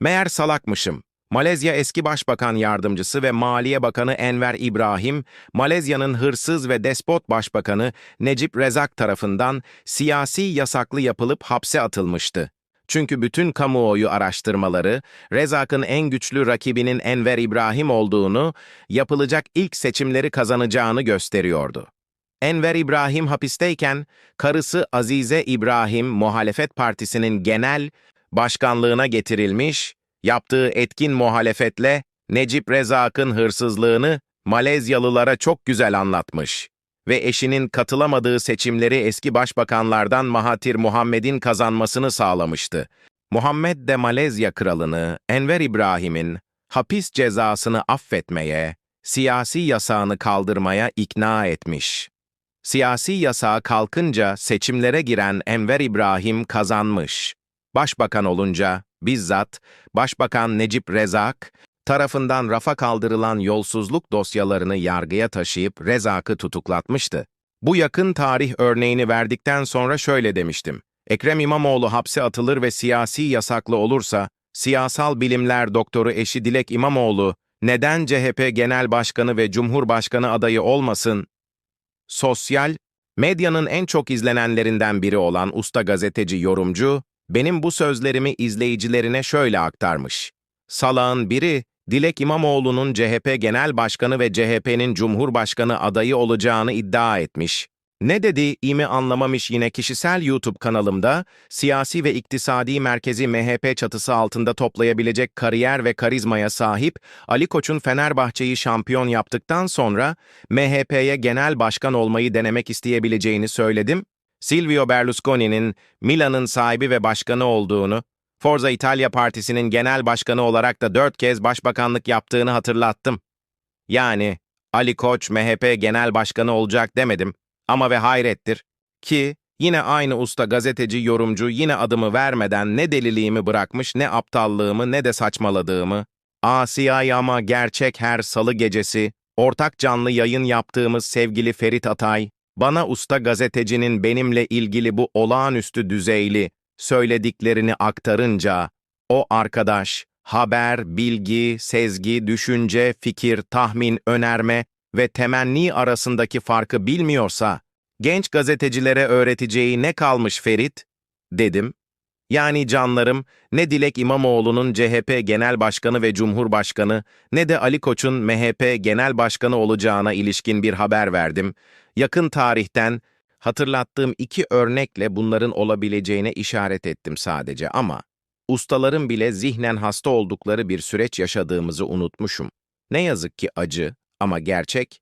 Meğer salakmışım. Malezya eski başbakan yardımcısı ve Maliye Bakanı Enver İbrahim, Malezya'nın hırsız ve despot başbakanı Necip Rezak tarafından siyasi yasaklı yapılıp hapse atılmıştı. Çünkü bütün kamuoyu araştırmaları, Rezak'ın en güçlü rakibinin Enver İbrahim olduğunu, yapılacak ilk seçimleri kazanacağını gösteriyordu. Enver İbrahim hapisteyken, karısı Azize İbrahim, Muhalefet Partisi'nin genel başkanlığına getirilmiş, yaptığı etkin muhalefetle Necip Rezak'ın hırsızlığını Malezyalılara çok güzel anlatmış ve eşinin katılamadığı seçimleri eski başbakanlardan Mahathir Muhammed'in kazanmasını sağlamıştı. Muhammed de Malezya kralını Enver İbrahim'in hapis cezasını affetmeye, siyasi yasağını kaldırmaya ikna etmiş. Siyasi yasağı kalkınca seçimlere giren Enver İbrahim kazanmış. Başbakan olunca bizzat Başbakan Necip Rezak tarafından rafa kaldırılan yolsuzluk dosyalarını yargıya taşıyıp Rezak'ı tutuklatmıştı. Bu yakın tarih örneğini verdikten sonra şöyle demiştim. Ekrem İmamoğlu hapse atılır ve siyasi yasaklı olursa, siyasal bilimler doktoru eşi Dilek İmamoğlu neden CHP Genel Başkanı ve Cumhurbaşkanı adayı olmasın? Sosyal, medyanın en çok izlenenlerinden biri olan usta gazeteci yorumcu, benim bu sözlerimi izleyicilerine şöyle aktarmış. Salağın biri, Dilek İmamoğlu'nun CHP Genel Başkanı ve CHP'nin Cumhurbaşkanı adayı olacağını iddia etmiş. Ne dedi imi anlamamış yine kişisel YouTube kanalımda, siyasi ve iktisadi merkezi MHP çatısı altında toplayabilecek kariyer ve karizmaya sahip Ali Koç'un Fenerbahçe'yi şampiyon yaptıktan sonra MHP'ye genel başkan olmayı denemek isteyebileceğini söyledim. Silvio Berlusconi'nin Milan'ın sahibi ve başkanı olduğunu, Forza İtalya Partisi'nin genel başkanı olarak da dört kez başbakanlık yaptığını hatırlattım. Yani Ali Koç MHP genel başkanı olacak demedim ama ve hayrettir ki yine aynı usta gazeteci yorumcu yine adımı vermeden ne deliliğimi bırakmış ne aptallığımı ne de saçmaladığımı, Asiyay ama gerçek her salı gecesi ortak canlı yayın yaptığımız sevgili Ferit Atay, bana usta gazetecinin benimle ilgili bu olağanüstü düzeyli söylediklerini aktarınca, o arkadaş, haber, bilgi, sezgi, düşünce, fikir, tahmin, önerme ve temenni arasındaki farkı bilmiyorsa, genç gazetecilere öğreteceği ne kalmış Ferit? Dedim. Yani canlarım, ne Dilek İmamoğlu'nun CHP Genel Başkanı ve Cumhurbaşkanı, ne de Ali Koç'un MHP Genel Başkanı olacağına ilişkin bir haber verdim. Yakın tarihten, hatırlattığım iki örnekle bunların olabileceğine işaret ettim sadece ama ustaların bile zihnen hasta oldukları bir süreç yaşadığımızı unutmuşum. Ne yazık ki acı ama gerçek,